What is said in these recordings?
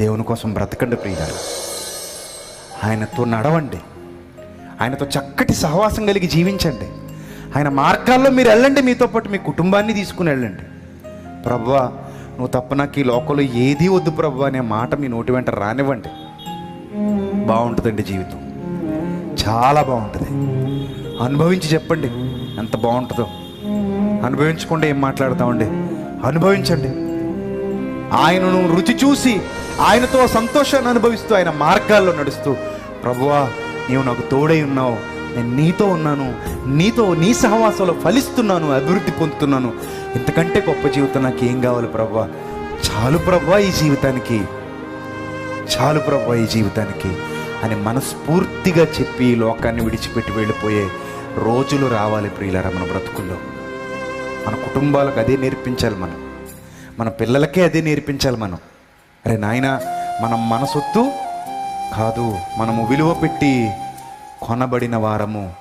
దేవుని కోసం బ్రతకండి ప్రియారు ఆయనతో నడవండి. ఆయనతో చక్కటి సహవాసం కలిగి జీవించండి. ఆయన మార్గాల్లో మీరు వెళ్ళండి. మీతో పాటు మీ కుటుంబాన్ని తీసుకుని వెళ్ళండి. ప్రభా నువ్వు తప్ప నాకు ఈ లోకంలో ఏదీ వద్దు ప్రభు అనే మాట మీ నోటి వెంట రానివ్వండి. బాగుంటుందండి జీవితం. చాలా బాగుంటుంది. అనుభవించి చెప్పండి. ఎంత బాగుంటుందో. అనుభవించకుండా ఏం మాట్లాడతామండి? అనుభవించండి. ఆయనను రుచి చూసి ఆయనతో సంతోషాన్ని అనుభవిస్తూ ఆయన మార్గాల్లో నడుస్తూ ప్రభువా నీవు నాకు తోడై ఉన్నావు. నేను నీతో ఉన్నాను. నీతో నీ సహవాసంలో ఫలిస్తున్నాను. అభివృద్ధి పొందుతున్నాను. ఇంతకంటే గొప్ప జీవితం నాకు ఏం కావాలి ప్రభా చాలు ప్రభా ఈ జీవితానికి. చాలు ప్రభా ఈ జీవితానికి. అని మనస్ఫూర్తిగా చెప్పి లోకాన్ని విడిచిపెట్టి వెళ్ళిపోయే రోజులు రావాలి ప్రియులారా మన బ్రతుకుల్లో. మన కుటుంబాలకు అదే నేర్పించాలి మనం. మన పిల్లలకే అదే నేర్పించాలి మనం. అరే నాయన మనం మన సొత్తు కాదు మనము విలువ పెట్టి కొనబడిన వారము.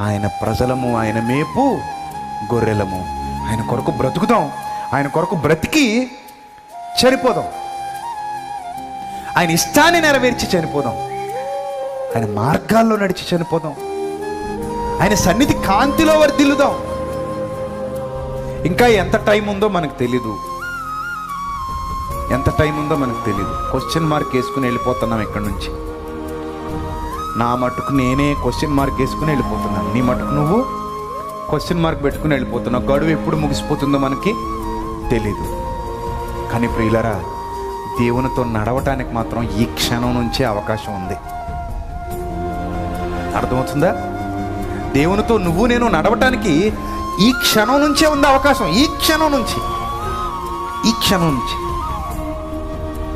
ఆయన ప్రజలము ఆయన మేపు గొర్రెలము. ఆయన కొరకు బ్రతుకుదాం ఆయన కొరకు బ్రతికి చనిపోదాం. ఆయన ఇష్టాన్ని నెరవేర్చి చనిపోదాం. ఆయన మార్గాల్లో నడిచి చనిపోదాం. ఆయన సన్నిధి కాంతిలో వర్దిల్లుదాం ఇంకా ఎంత టైం ఉందో మనకు తెలీదు. ఎంత టైం ఉందో మనకు తెలియదు క్వశ్చన్ మార్క్ వేసుకుని వెళ్ళిపోతున్నాం ఇక్కడి నుంచి. నా మటుకు నేనే క్వశ్చన్ మార్క్ వేసుకుని వెళ్ళిపోతున్నాను. నీ మటుకు నువ్వు క్వశ్చన్ మార్క్ పెట్టుకుని వెళ్ళిపోతున్నావు. గడువు ఎప్పుడు ముగిసిపోతుందో మనకి తెలీదు. కానీ ప్రియులరా దేవునితో నడవటానికి మాత్రం ఈ క్షణం నుంచే అవకాశం ఉంది. అర్థమవుతుందా? దేవునితో నువ్వు నేను నడవటానికి ఈ క్షణం నుంచే ఉంది అవకాశం. ఈ క్షణం నుంచి. ఈ క్షణం నుంచి.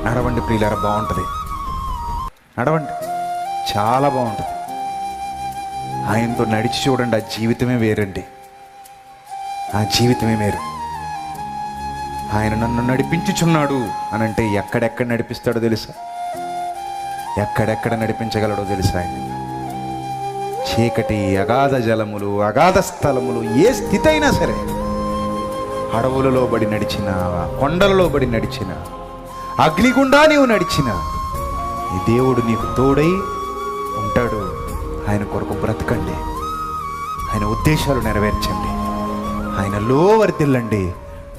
నడవండి ప్రియులారా బాగుంటుంది. నడవండి. చాలా బాగుంటుంది. ఆయనతో నడిచి చూడండి ఆ జీవితమే వేరండి. ఆ జీవితమే వేరు. ఆయన నన్ను నడిపించుచున్నాడు అని అంటే ఎక్కడెక్కడ నడిపిస్తాడో తెలుసా? ఎక్కడెక్కడ నడిపించగలడో తెలుసా ఆయన? చీకటి అగాధ జలములు అగాధ స్థలములు ఏ స్థితి అయినా సరే అడవులలో బడి నడిచిన కొండలలో బడి నడిచిన అగ్నిగుండా నీవు నడిచిన. ఈ దేవుడు నీకు తోడై ఉంటాడు. ఆయన కొరకు బ్రతకండి. ఆయన ఉద్దేశాలు నెరవేర్చండి. ఆయనలో వర్తిల్లండి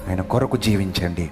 ఆయన కొరకు జీవించండి.